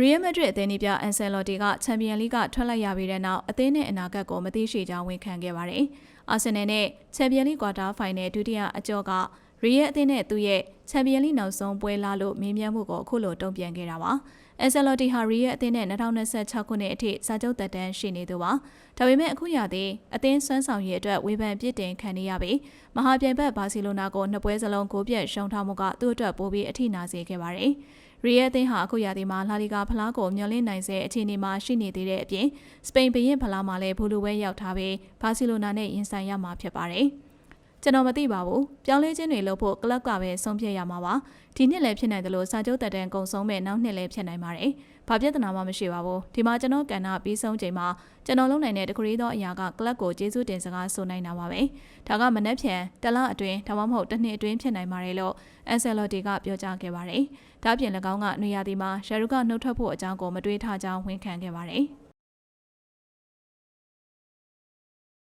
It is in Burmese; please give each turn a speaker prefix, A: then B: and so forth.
A: ရီယယ်မက်ဒရစ်အသင်းဒီပြအန်ဆယ်လော်တီကချန်ပီယံလိကထွက်လိုက်ရပြီးတဲ့နောက်အသင်းနဲ့အနာဂတ်ကိုမသိရှိကြောင်းဝန်ခံခဲ့ပါတယ်။အာဆင်နယ်နဲ့ချန်ပီယံလိကွာတာဖိုင်နယ်ဒုတိယအကျော့က ရီယယ်အသင်းနဲ့သူ့ရဲ့ချန်ပီယံလိနောက်ဆုံးပွဲလာလို့မေးမြန်းမှုကိုအခုလိုတုံ့ပြန်ခဲ့တာပါ။အန်ဆယ်လော်တီဟာရီယယ်အသင်းနဲ့2026ခုနှစ်အထိစာချုပ်သက်တမ်းရှိနေသူပါ။ဒါပေမဲ့အခုရသည်အသင်းစွမ်းဆောင်ရည်အတွက်ဝေဖန်ပြစ်တင်ခံနေရပြီးမဟာပြိုင်ဘက်ဘာစီလိုနာကိုနှစ်ပွဲစလုံးကိုပြတ်ရှုံးထားမှုကသူ့အတွက်ပိုပြီးအထိနာစေခဲ့ပါတယ်။ရီယယ်အသင်းဟာအခုရာသီမှာလာလီဂါဖလားကိုမျှော်လင့်နိုင်စေအခြေအနေမှာရှိနေသေးတဲ့အပြင်စပိန်ဘရင်ဖလားမှာလည်းဘူလူဝဲရောက်ထားပြီးဘာစီလိုနာနဲ့ရင်ဆိုင်ရမှာဖြစ်ပါတယ်။ ကျွန်တော်မသိပါဘူး။ပြောင်းလဲခြင်းတွေလုပ်ဖို့ကလပ်ကပဲဆုံးဖြတ်ရမှာပါ။ဒီနှစ်လည်းဖြစ်နိုင်တယ်လို့စာချုပ်တက်တန်းကုံဆုံးမဲ့နောက်နှစ်လည်းဖြစ်နိုင်ပါတယ်။ဘာပြဿနာမှမရှိပါဘူး။ဒီမှာကျွန်တော်ကန်နာပြီးဆုံးချိန်မှာကျွန်တော်လုပ်နိုင်တဲ့တခုရီသောအရာကကလပ်ကိုကျေးဇူးတင်စကားဆိုနိုင်တာပါပဲ။ဒါကမနှက်ဖြန်တလအတွင်းဒါမှမဟုတ်တစ်နှစ်အတွင်းဖြစ်နိုင်ပါတယ်လို့အန်ဆယ်လော်တီကပြောကြားခဲ့ပါတယ်။ဒါ့အပြင်၎င်းကနေရာဒီမှာရှာရုကနှုတ်ထွက်ဖို့အကြောင်းကိုမတွေးထားကြောင်းဝန်ခံခဲ့ပါတယ်။